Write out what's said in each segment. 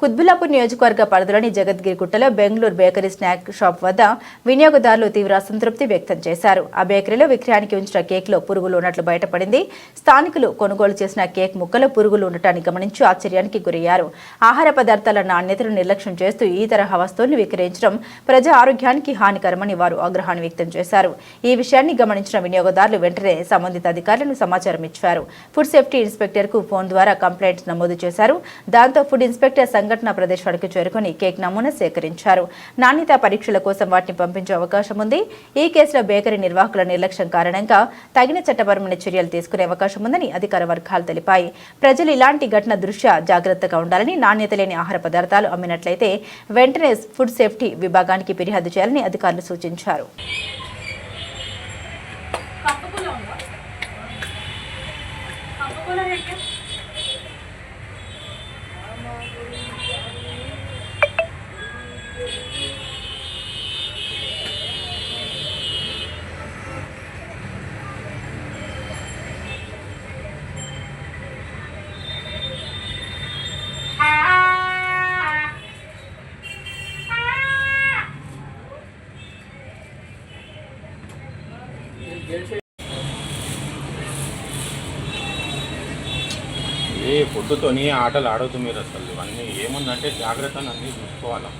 కుత్బుల్లాపూర్ నియోజకవర్గ పరిధిలోని జగద్గిరిగుట్టలో బెంగళూరు బేకరీ స్నాక్ షాప్ వద్ద వినియోగదారులు తీవ్ర అసంతృప్తి వ్యక్తం చేశారు. ఆ బేకరీలో విక్రయానికి ఉంచిన కేక్లో పురుగులు ఉన్నట్లు బయటపడింది. స్థానికులు కొనుగోలు చేసిన కేక్ ముక్కలో పురుగులు ఉండటాన్ని గమనించి ఆశ్చర్యానికి గురయ్యారు. ఆహార పదార్థాల నాణ్యతను నిర్లక్ష్యం చేస్తూ ఈ తరహా వస్తువులను విక్రయించడం ప్రజా ఆరోగ్యానికి హానికరమని వారు ఆగ్రహాన్ని వ్యక్తం చేశారు. ఈ విషయాన్ని గమనించిన వినియోగదారులు వెంటనే సంబంధిత అధికారులను సమాచారం ఇచ్చారు. ఫుడ్ సేఫ్టీ ఇన్స్పెక్టర్కు ఫోన్ ద్వారా కంప్లైంట్ నమోదు చేశారు. దాంతో ఫుడ్ ఇన్స్పెక్టర్ సంఘటన వరకు చేరుకుని కేక్ నమూనా సేకరించారు. నాణ్యత పరీక్షల కోసం వాటిని పంపించే అవకాశం ఉంది. ఈ కేసులో బేకరీ నిర్వాహకుల నిర్లక్ష్యం కారణంగా తగిన చట్టపరమైన చర్యలు తీసుకునే అవకాశం ఉందని అధికార వర్గాలు తెలిపాయి. ప్రజలు ఇలాంటి ఘటన దృష్ట్యా జాగ్రత్తగా ఉండాలని నాణ్యత లేని ఆహార పదార్థాలు అమ్మినట్లయితే వెంటనే ఫుడ్ సేఫ్టీ విభాగానికి ఫిర్యాదు చేయాలని అధికారులు సూచించారు. కప్పుకులో ఉందా? ఏ ఫుడ్తోని ఆటలు ఆడొద్దు మీరు అసలు. ఇవన్నీ ఏముందంటే జాగ్రత్త అన్నీ చూసుకోవాలి?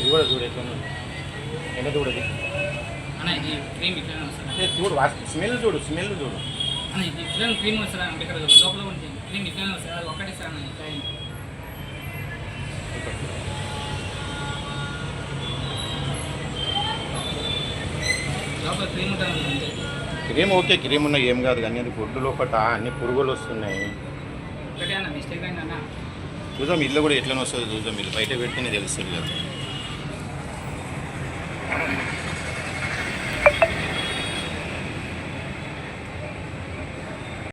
ఇది కూడా చూడు ఎట్లా ఉంది. ఎంత చూడదు చూడు స్మెల్ చూడు స్మెల్ చూడు. ఇట్లా క్రీమ్ వస్తుంది అంటే ఇక్కడ లోపల ఉంటుంది క్రీమ్ ఇట్లా వస్తుంది అది సార్ ఇట్లా. లోపల క్రీమ్ ఉంటుంది క్రీమ్ ఓకే క్రీమ్ ఉన్న ఏం కాదు కానీ అది ఫుడ్ లోపట అన్ని పురుగులు వస్తున్నాయి. ఒకటే అన్న మిస్టేక్ అయింది అన్న. చూద్దాం ఇల్లు కూడా ఎట్లా వస్తుంది చూద్దాం. ఇల్లు బయట పెడితేనే తెలుస్తుంది కదా.